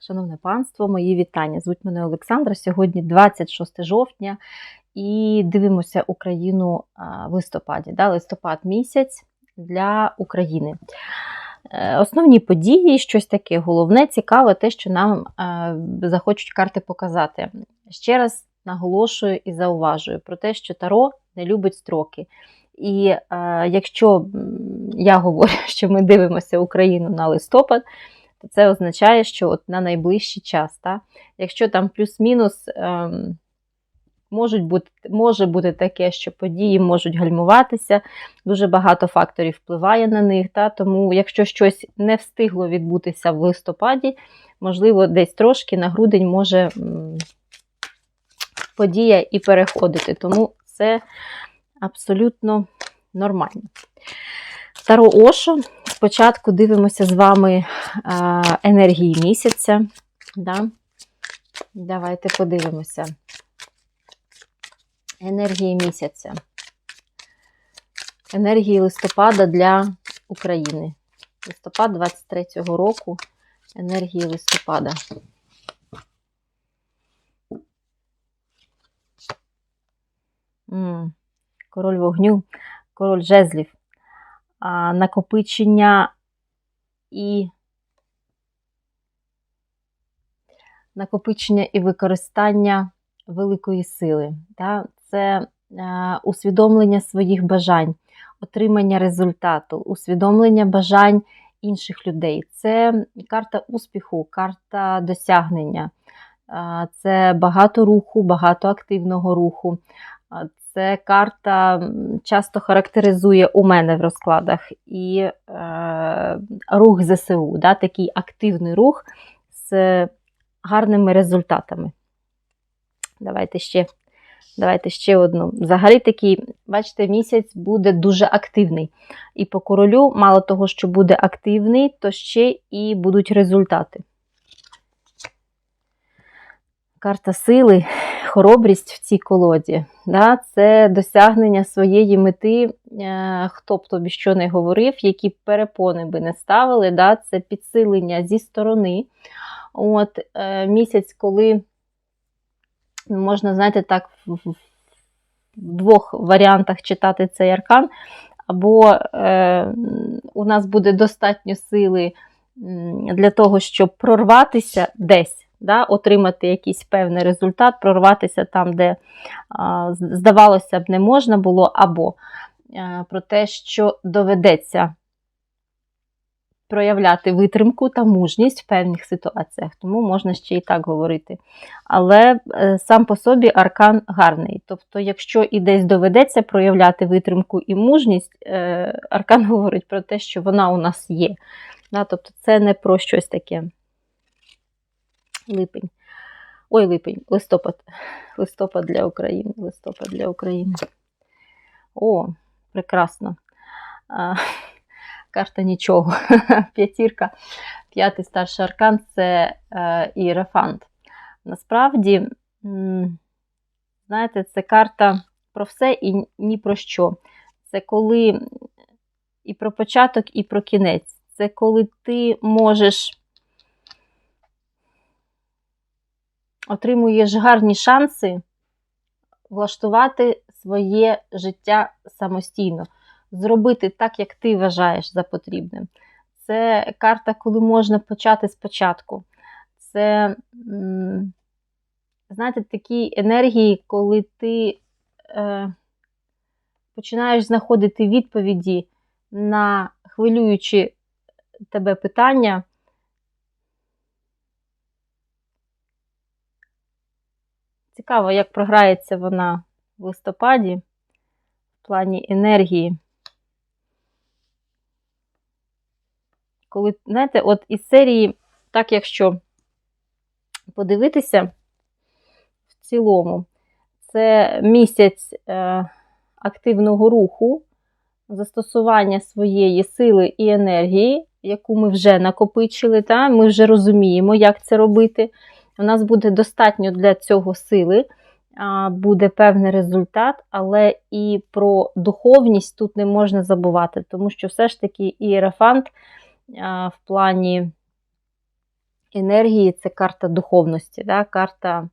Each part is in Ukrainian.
Шановне панство, мої вітання. Звуть мене Олександра. Сьогодні 26 жовтня і дивимося Україну в листопаді. Да? Листопад місяць для України. Е, Основні події, щось таке головне, цікаве, те, що нам е, захочуть карти показати. Ще раз наголошую і зауважую про те, що Таро не любить строки. І е, якщо я говорю, що ми дивимося Україну на листопад, то це означає, що от на найближчий час. Та? Якщо там плюс-мінус ем, можуть бути, може бути таке, що події можуть гальмуватися, дуже багато факторів впливає на них. Та? Тому, якщо щось не встигло відбутися в листопаді, можливо, десь трошки на грудень може м, подія і переходити. Тому це абсолютно нормально. Таро Ошо. Спочатку дивимося з вами а, енергії місяця. Да? Давайте подивимося. Енергії місяця. Енергії листопада для України. Листопад 23-го року. Енергії листопада. Король вогню, король жезлів накопичення і накопичення і використання великої сили. Да? Це е, усвідомлення своїх бажань, отримання результату, усвідомлення бажань інших людей. Це карта успіху, карта досягнення. Це багато руху, багато активного руху. Це карта часто характеризує у мене в розкладах і е, рух ЗСУ, да, такий активний рух з гарними результатами. Давайте ще, давайте ще одну. Взагалі такий, бачите, місяць буде дуже активний. І по королю, мало того, що буде активний, то ще і будуть результати. Карта сили, хоробрість в цій колоді. Да? Це досягнення своєї мети, е, хто б тобі що не говорив, які перепони би не ставили. Да? Це підсилення зі сторони. От е, Місяць, коли можна, знаєте, так, в двох варіантах читати цей аркан, або е, у нас буде достатньо сили для того, щоб прорватися десь да, отримати якийсь певний результат, прорватися там, де здавалося б, не можна було, або е, про те, що доведеться проявляти витримку та мужність в певних ситуаціях, тому можна ще і так говорити. Але е, сам по собі аркан гарний. Тобто, якщо і десь доведеться проявляти витримку і мужність, е, аркан говорить про те, що вона у нас є. Тобто це не про щось таке липень. Ой, липень, листопад. Листопад для України. Листопад для України. О, прекрасно. А, карта нічого. П'ятірка. П'ятий старший аркан це е, ієрофант. Насправді, знаєте, це карта про все і ні про що. Це коли і про початок, і про кінець. Це коли ти можеш отримуєш гарні шанси влаштувати своє життя самостійно, зробити так, як ти вважаєш за потрібним. Це карта, коли можна почати спочатку. Це, знаєте, такі енергії, коли ти е, починаєш знаходити відповіді на хвилюючі тебе питання. Цікаво, як програється вона в листопаді в плані енергії. Коли, знаєте, от із серії, так якщо подивитися в цілому, це місяць е, активного руху, застосування своєї сили і енергії, яку ми вже накопичили, та? ми вже розуміємо, як це робити. У нас буде достатньо для цього сили, буде певний результат, але і про духовність тут не можна забувати, тому що все ж таки ієрофант в плані енергії це карта духовності, да? карта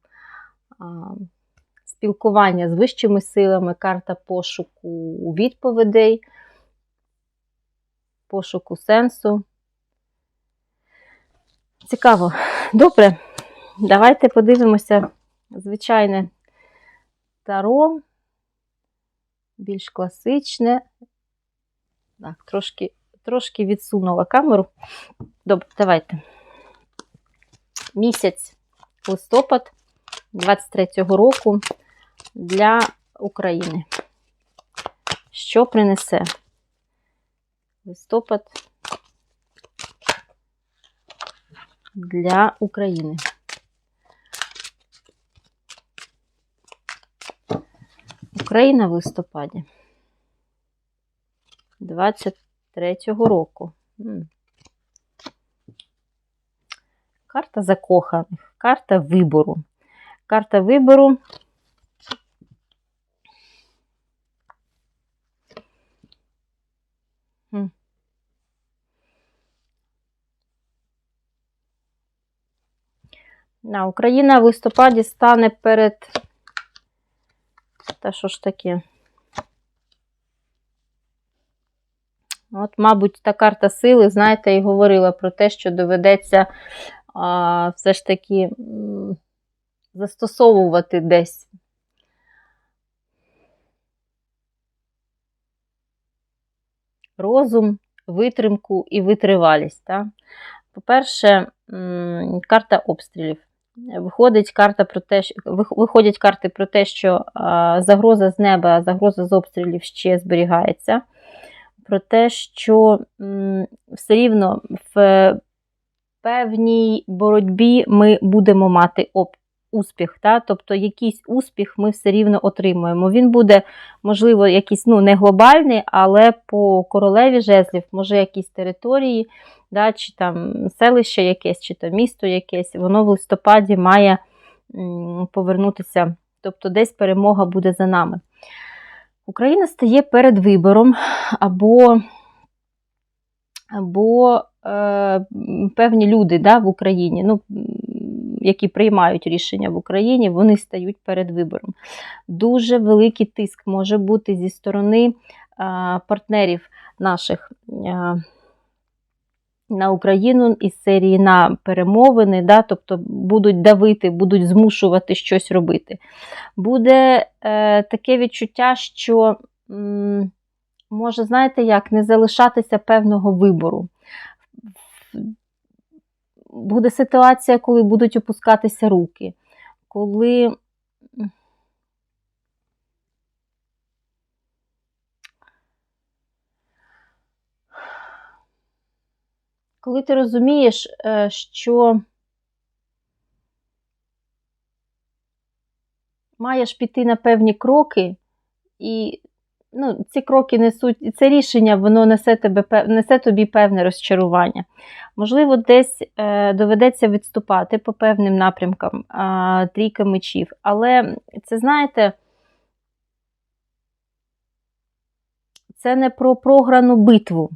спілкування з вищими силами, карта пошуку відповідей, пошуку сенсу. Цікаво. Добре, давайте подивимося звичайне таро, більш класичне. Так, трошки, трошки відсунула камеру. Добре, давайте. Місяць листопад 23-го року для України. Що принесе? Листопад для України. Україна в листопаді 23-го року. Карта закоханих, карта вибору. Карта вибору. На, Україна в листопаді стане перед. Та що ж таке? От, мабуть, та карта сили, знаєте, і говорила про те, що доведеться а, все ж таки застосовувати десь. Розум, витримку і витривалість. По-перше, карта обстрілів. Виходить карта про те, що, виходять карти про те, що а, загроза з неба, загроза з обстрілів ще зберігається. Про те, що все рівно в певній боротьбі ми будемо мати об, успіх. Та? Тобто якийсь успіх ми все рівно отримуємо. Він буде, можливо, якийсь ну, не глобальний, але по королеві жезлів, може, якісь території, да, чи там селище якесь, чи то місто якесь, воно в листопаді має повернутися. Тобто десь перемога буде за нами. Україна стає перед вибором або або е, певні люди да, в Україні, ну, які приймають рішення в Україні, вони стають перед вибором. Дуже великий тиск може бути зі сторони е, партнерів наших. Е, на Україну із серії на перемовини, да, тобто будуть давити, будуть змушувати щось робити. Буде е, таке відчуття, що м, може, знаєте як, не залишатися певного вибору. Буде ситуація, коли будуть опускатися руки, коли. Коли ти розумієш, е, що маєш піти на певні кроки, і ну, ці кроки несуть, це рішення воно несе, тебе, несе тобі певне розчарування. Можливо, десь е, доведеться відступати по певним напрямкам е, трійка мечів. Але це, знаєте, це не про програну битву.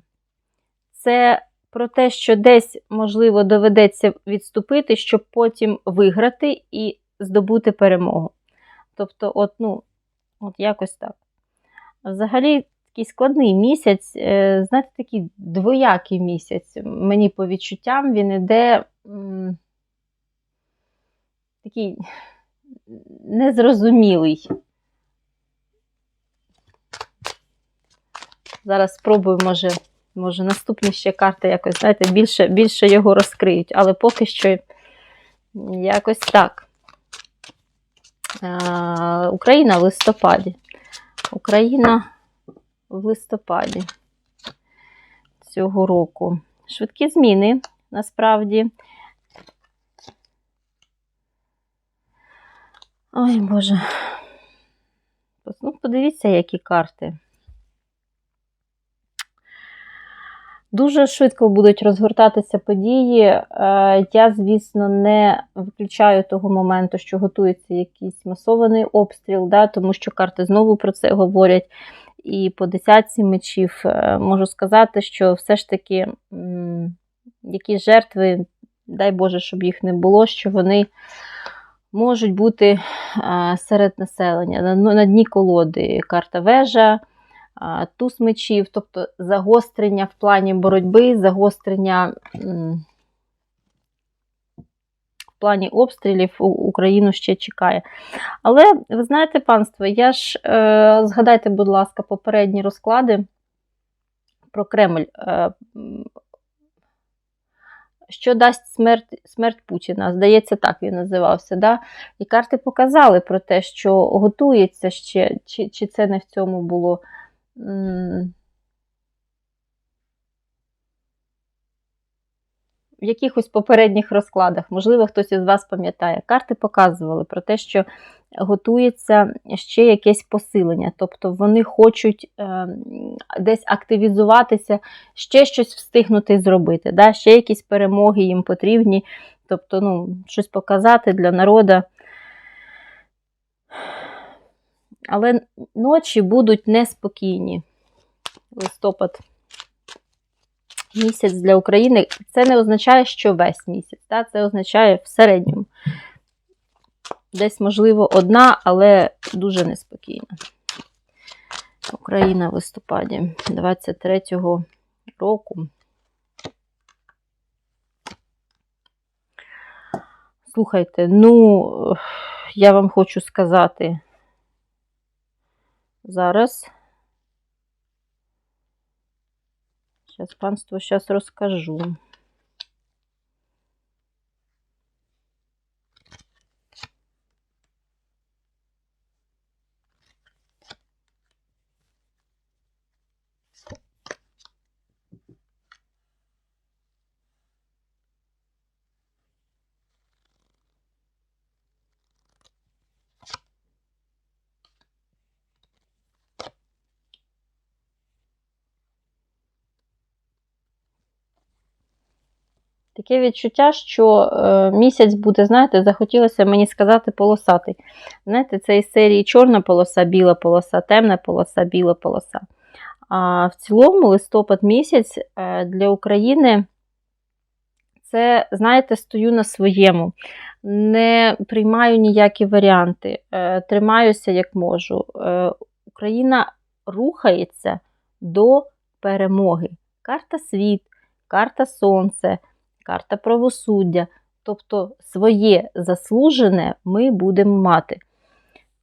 Це про те, що десь, можливо, доведеться відступити, щоб потім виграти і здобути перемогу. Тобто, от, ну, от якось так. Взагалі, такий складний місяць, е, знаєте, такий двоякий місяць. Мені по відчуттям він іде м, такий незрозумілий. Зараз спробую, може, може наступні ще карти якось, знаєте, більше, більше його розкриють, але поки що якось так. Е, Україна в листопаді. Україна в листопаді цього року. Швидкі зміни, насправді. Ой, Боже. Ну, подивіться, які карти. Дуже швидко будуть розгортатися події. Е, Я, звісно, не виключаю того моменту, що готується якийсь масований обстріл, да, тому що карти знову про це говорять. І по десятці мечів е, можу сказати, що все ж таки якісь жертви дай Боже, щоб їх не було, що вони можуть бути а, серед населення. На, ну, на дні колоди карта вежа, туз мечів, тобто загострення в плані боротьби, загострення в плані обстрілів Україну ще чекає. Але ви знаєте, панство, я ж е, згадайте, будь ласка, попередні розклади про Кремль. Е, що дасть смерть, смерть Путіна? Здається, так він називався. Да? І карти показали про те, що готується ще, чи, чи це не в цьому було. В якихось попередніх розкладах, можливо, хтось із вас пам'ятає, карти показували про те, що готується ще якесь посилення, тобто вони хочуть е, десь активізуватися, ще щось встигнути зробити, да? ще якісь перемоги їм потрібні, тобто ну, щось показати для народу. Але ночі будуть неспокійні. Листопад місяць для України. Це не означає, що весь місяць. Да? Це означає в середньому. Десь, можливо, одна, але дуже неспокійна. Україна в листопаді 23-го року. Слухайте, ну, я вам хочу сказати зараз. Зараз панство зараз розкажу. Таке відчуття, що е, місяць буде, знаєте, захотілося мені сказати полосатий. Знаєте, це із серії чорна полоса, біла полоса, темна полоса, біла полоса. А в цілому листопад місяць е, для України це, знаєте, стою на своєму, не приймаю ніякі варіанти, е, тримаюся як можу. Україна рухається до перемоги. Карта світ, карта сонце, карта правосуддя. Тобто своє заслужене ми будемо мати.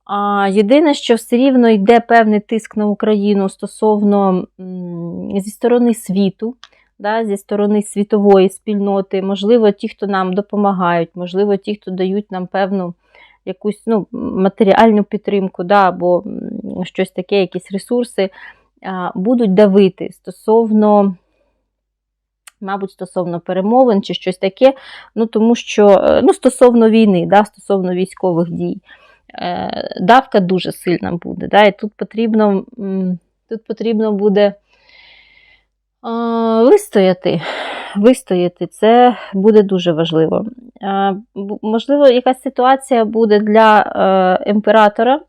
А єдине, що все рівно йде певний тиск на Україну стосовно зі сторони світу, да, зі сторони світової спільноти, можливо, ті, хто нам допомагають, можливо, ті, хто дають нам певну якусь ну, матеріальну підтримку, да, або щось таке, якісь ресурси, будуть давити стосовно. Мабуть, стосовно перемовин чи щось таке, ну тому що е, ну, стосовно війни, да, стосовно військових дій, е, давка дуже сильна буде. Да, І тут потрібно тут потрібно буде вистояти. Вистояти, це буде дуже важливо. Можливо, якась ситуація буде для е, імператора.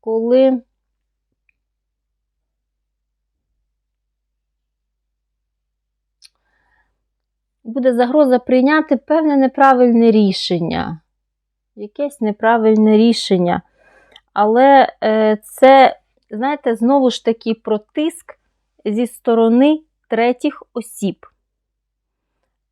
Коли буде загроза прийняти певне неправильне рішення. Якесь неправильне рішення. Але е, це, знаєте, знову ж таки про тиск зі сторони третіх осіб.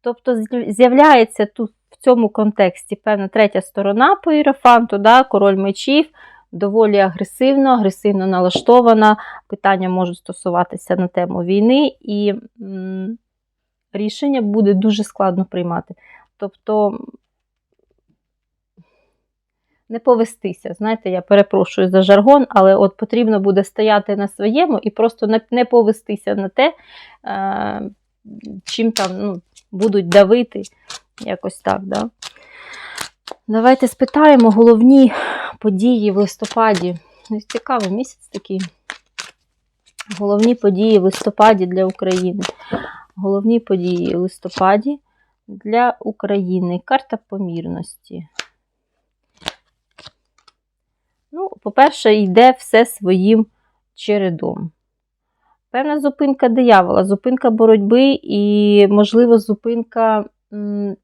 Тобто з'являється тут в цьому контексті певна третя сторона по іерофанту, да, король мечів, доволі агресивно, агресивно налаштована. Питання можуть стосуватися на тему війни, і м, рішення буде дуже складно приймати. Тобто не повестися. Знаєте, я перепрошую за жаргон, але от потрібно буде стояти на своєму і просто не, повестися на те, е, чим там ну, будуть давити. Якось так, да? Давайте спитаємо головні події в листопаді. Цікавий місяць такий. Головні події в листопаді для України. Головні події листопаді для України. Карта помірності. Ну, по-перше, йде все своїм чередом. певна зупинка диявола, зупинка боротьби і, можливо, зупинка ну,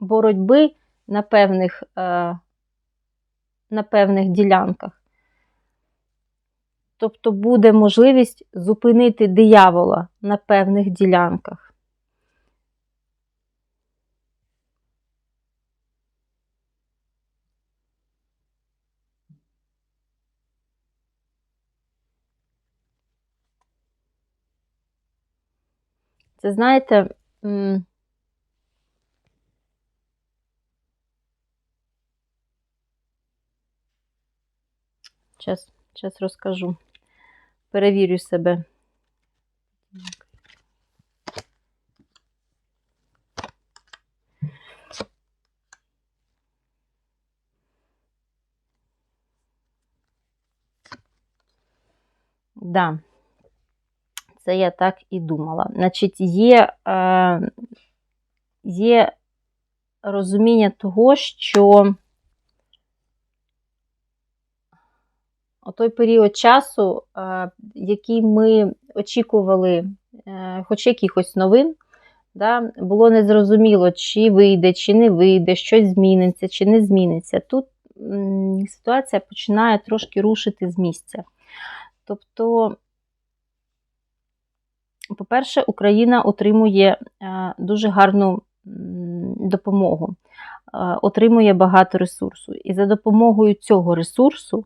боротьби на певних, е, на певних ділянках. Тобто буде можливість зупинити диявола на певних ділянках. Це знаєте, м, Час розкажу. Перевірю себе. Да, це я так і думала. Значить, є, е, є розуміння того, що той період часу, е, який ми очікували, е, хоч якихось новин, да, було незрозуміло, чи вийде, чи не вийде, щось зміниться, чи не зміниться. Тут ситуація починає трошки рушити з місця. Тобто, по-перше, Україна отримує е, дуже гарну допомогу, отримує багато ресурсу. І за допомогою цього ресурсу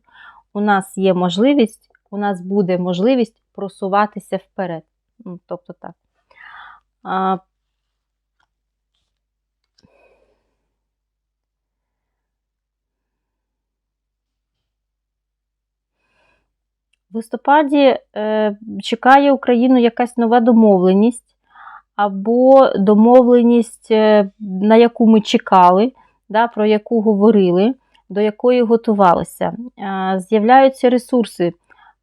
у нас є можливість, у нас буде можливість просуватися вперед. Ну, Тобто так. В листопаді е, чекає Україну якась нова домовленість, або домовленість, е, на яку ми чекали, да, про яку говорили, до якої готувалися. Е, з'являються ресурси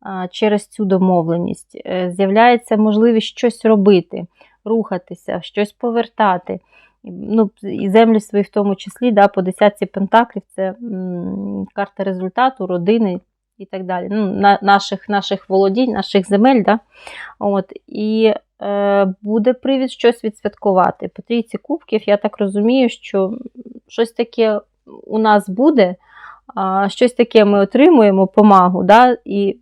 е, через цю домовленість, е, з'являється можливість щось робити, рухатися, щось повертати. Ну, І землі свої в тому числі, да, по десятці пентаклів це карта результату, родини і так далі. Ну, на, Наших наших володінь, наших земель. Да? От, І е, буде привід щось відсвяткувати. По трійці кубків, я так розумію, що щось таке у нас буде, щось таке ми отримуємо помагу, да? і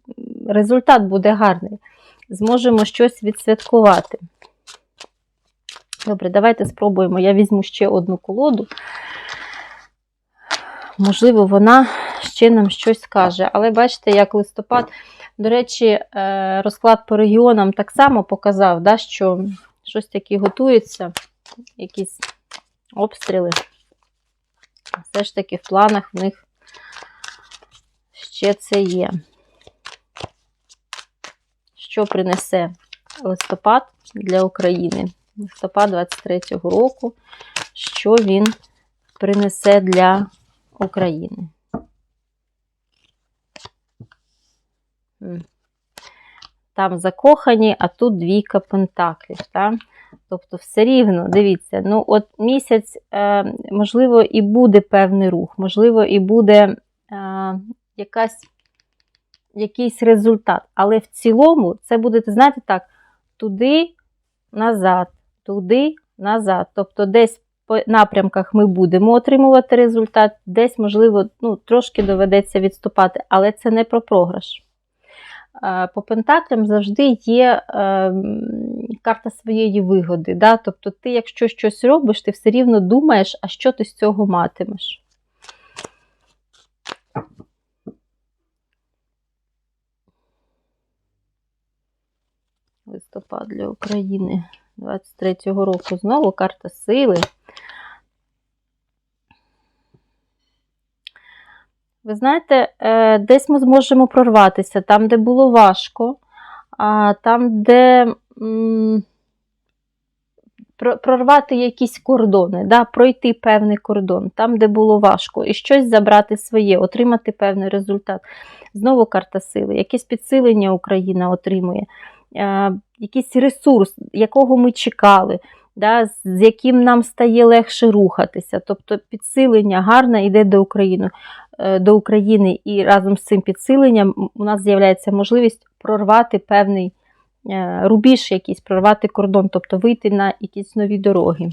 результат буде гарний. Зможемо щось відсвяткувати. Добре, давайте спробуємо. Я візьму ще одну колоду. Можливо, вона ще нам щось скаже. Але бачите, як листопад, до речі, е, розклад по регіонам так само показав, да, що щось таке готується, якісь обстріли. Все ж таки в планах в них ще це є. Що принесе листопад для України? Листопад 23-го року, що він принесе для України. Там закохані, а тут двійка пентаклів. Так? Тобто, все рівно, дивіться, ну от місяць, е, можливо, і буде певний рух, можливо, і буде е, якась, якийсь результат. Але в цілому це буде, знаєте, так, туди, назад, туди, назад. Тобто, десь по напрямках ми будемо отримувати результат, десь, можливо, ну, трошки доведеться відступати, але це не про програш. По пентаклям завжди є е, карта своєї вигоди. Да? Тобто, ти, якщо щось робиш, ти все рівно думаєш, а що ти з цього матимеш. Листопад для України 23-го року. Знову карта сили. Ви знаєте, е, десь ми зможемо прорватися там, де було важко, там, де прорвати якісь кордони, да, пройти певний кордон, там, де було важко, і щось забрати своє, отримати певний результат. Знову карта сили, якесь підсилення Україна отримує, е, якийсь ресурс, якого ми чекали да, з яким нам стає легше рухатися. Тобто підсилення гарне йде до України. Е, до України, і разом з цим підсиленням у нас з'являється можливість прорвати певний е, рубіж, якийсь, прорвати кордон, тобто вийти на якісь нові дороги.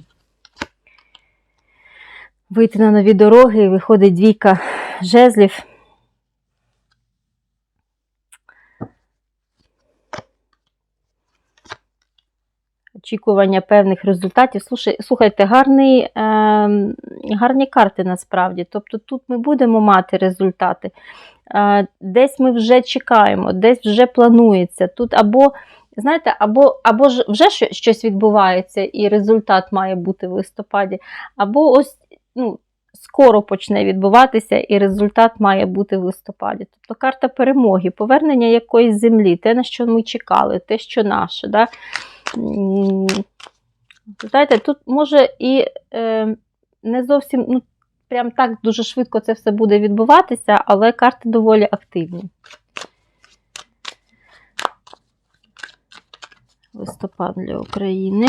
Вийти на нові дороги, виходить двійка жезлів. Очікування певних результатів. Слухайте, гарний, е, гарні карти насправді. Тобто тут ми будемо мати результати. Е, десь ми вже чекаємо, десь вже планується. Тут або, знаєте, або, або ж вже щось відбувається, і результат має бути в листопаді, або ось ну, скоро почне відбуватися, і результат має бути в листопаді. Тобто карта перемоги, повернення якоїсь землі, те, на що ми чекали, те, що наше. Да? Знаєте, тут може і е, не зовсім ну, прям так дуже швидко це все буде відбуватися, але карти доволі активні. Листопад для України.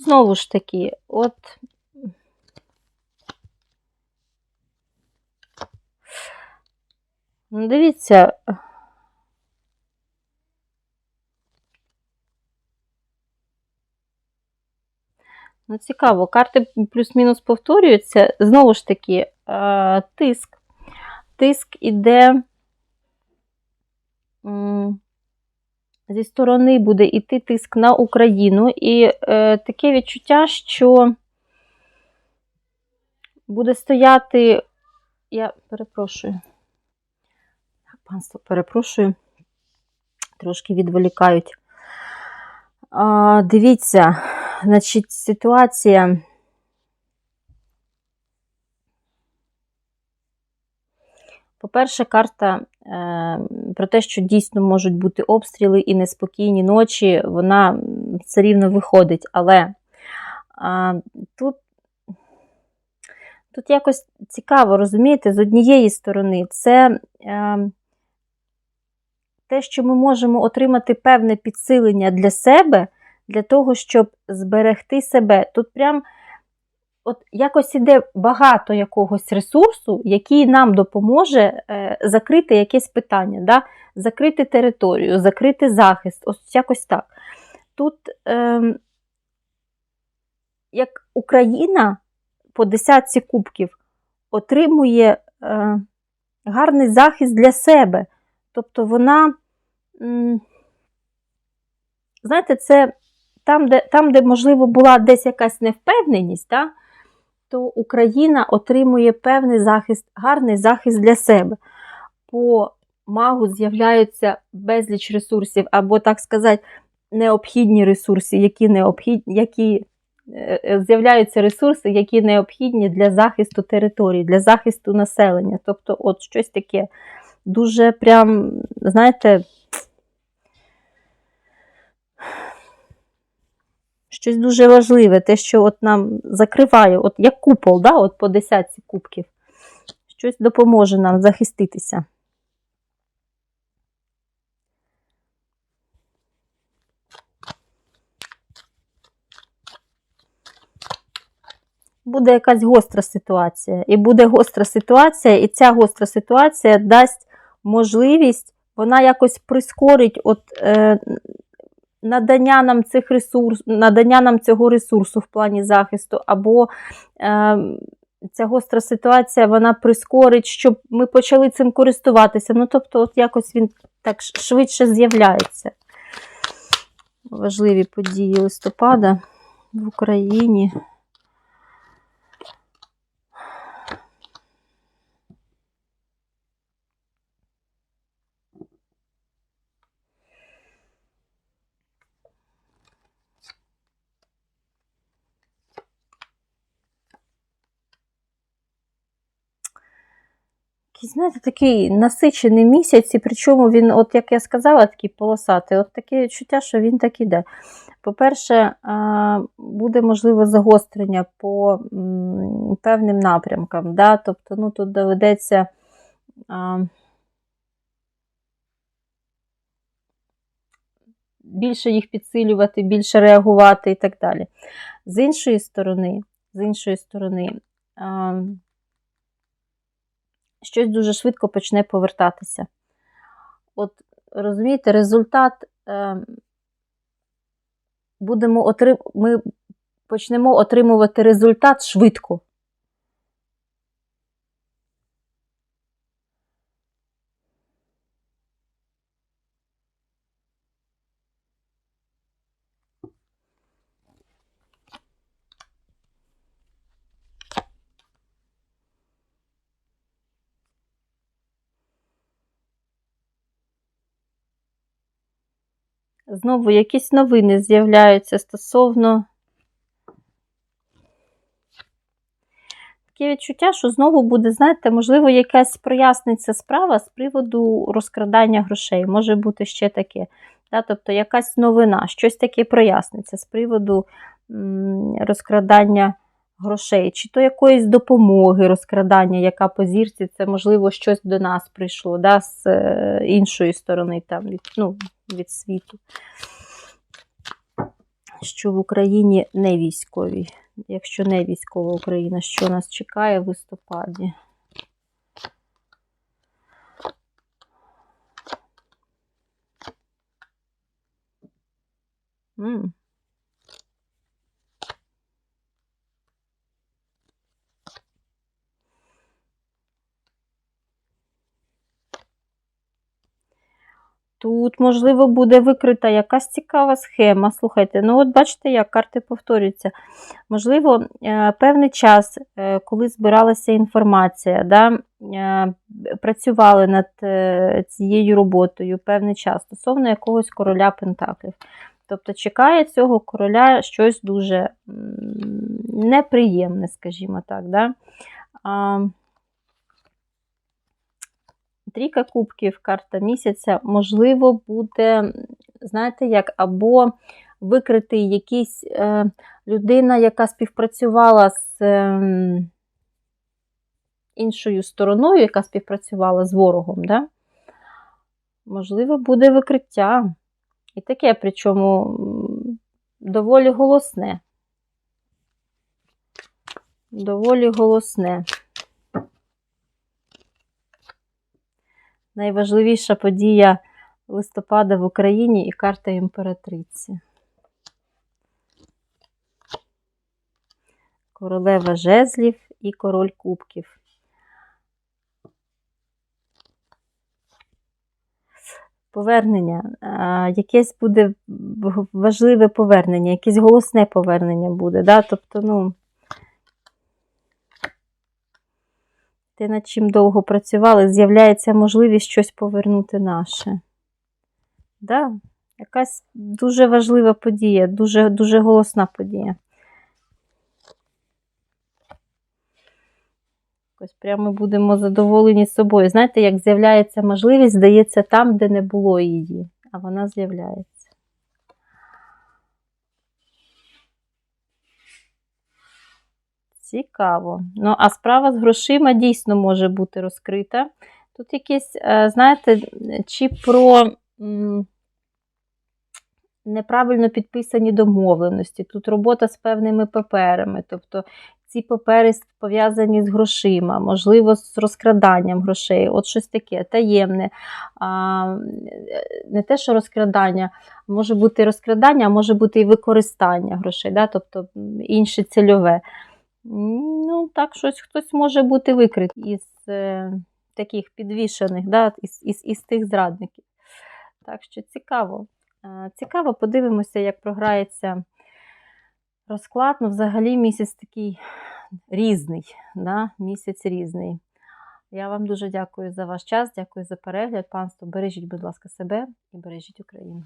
Знову ж таки, от. Ну, дивіться. Ну, цікаво, карти плюс-мінус повторюються. Знову ж таки, е, тиск. Тиск іде зі сторони буде йти тиск на Україну, і е, таке відчуття, що буде стояти, я перепрошую, панство, перепрошую, трошки відволікають. А, Дивіться, значить, ситуація. По-перше, карта е, про те, що дійсно можуть бути обстріли і неспокійні ночі, вона все рівно виходить. Але тут тут якось цікаво розумієте, з однієї сторони, це е, те, що ми можемо отримати певне підсилення для себе, для того, щоб зберегти себе. Тут прям от якось іде багато якогось ресурсу, який нам допоможе е, закрити якесь питання, да? закрити територію, закрити захист, ось якось так. Тут, е, як Україна по десятці кубків отримує е, гарний захист для себе. Тобто вона, знаєте, це там, де, там, де, можливо, була десь якась невпевненість, да? То Україна отримує певний захист, гарний захист для себе. По магу з'являються безліч ресурсів, або, так сказати, необхідні ресурси, які необхідні, які е, е, з'являються ресурси, які необхідні для захисту території, для захисту населення. Тобто, от щось таке дуже прям, знаєте, щось дуже важливе, те, що от нам закриває, от як купол, да, от по десятці кубків, щось допоможе нам захиститися. Буде якась гостра ситуація. І буде гостра ситуація, і ця гостра ситуація дасть можливість, вона якось прискорить от, е, надання нам цих ресурс, надання нам цього ресурсу в плані захисту, або е, ця гостра ситуація вона прискорить, щоб ми почали цим користуватися. Ну, тобто, от якось він так швидше з'являється. Важливі події листопада в Україні. Знаєте, такий насичений місяць, і причому він, от як я сказала, такий полосатий, от таке відчуття, що він так іде. По-перше, буде можливо загострення по певним напрямкам. Да? Тобто ну, тут доведеться. Більше їх підсилювати, більше реагувати і так далі. З іншої сторони, з іншої сторони, щось дуже швидко почне повертатися. От розумієте, результат е, будемо отрим... ми почнемо отримувати результат швидко. Знову якісь новини з'являються стосовно. Таке відчуття, що знову буде, знаєте, можливо, якась проясниться справа з приводу розкрадання грошей. Може бути ще таке. Да? Тобто якась новина, щось таке проясниться з приводу розкрадання грошей, чи то якоїсь допомоги розкрадання, яка по зірці, це, можливо, щось до нас прийшло, да? з е, іншої сторони, там, ну, від світу. Що в Україні не військові. Якщо не військова Україна, що нас чекає в листопаді? М. Тут, можливо, буде викрита якась цікава схема. Слухайте, ну от бачите, як карти повторюються. Можливо, е, певний час, е, коли збиралася інформація, да, е, працювали над цією роботою певний час стосовно якогось короля Пентаклів. Тобто чекає цього короля щось дуже неприємне, скажімо так. Да? Трійка кубків, карта місяця, можливо, буде, знаєте, як, або викритий якийсь е, людина, яка співпрацювала з е, іншою стороною, яка співпрацювала з ворогом. Да? Можливо, буде викриття. І таке, причому доволі голосне. Доволі голосне. Найважливіша подія листопада в Україні і карта імператриці. Королева жезлів і король кубків. Повернення, якесь буде важливе повернення, якесь голосне повернення буде. Да? Тобто, ну, те, над чим довго працювали, з'являється можливість щось повернути наше. Да? Якась дуже важлива подія, дуже, дуже голосна подія. Ось прямо будемо задоволені собою. Знаєте, як з'являється можливість, здається, там, де не було її, а вона з'являється. Цікаво. Ну, а справа з грошима дійсно може бути розкрита. Тут якісь, е, знаєте, чи про неправильно підписані домовленості, тут робота з певними паперами. Тобто ці папери пов'язані з грошима, можливо, з розкраданням грошей, от щось таке таємне. А, Не те, що розкрадання, може бути розкрадання, а може бути і використання грошей, да? тобто інше цільове. Ну, так, щось хтось може бути викрит із е, таких підвішених, да, із, із, із тих зрадників. Так що цікаво. Цікаво, подивимося, як програється розклад. Ну, взагалі місяць такий різний. да, Місяць різний. Я вам дуже дякую за ваш час, дякую за перегляд. Панство, бережіть, будь ласка, себе і бережіть Україну.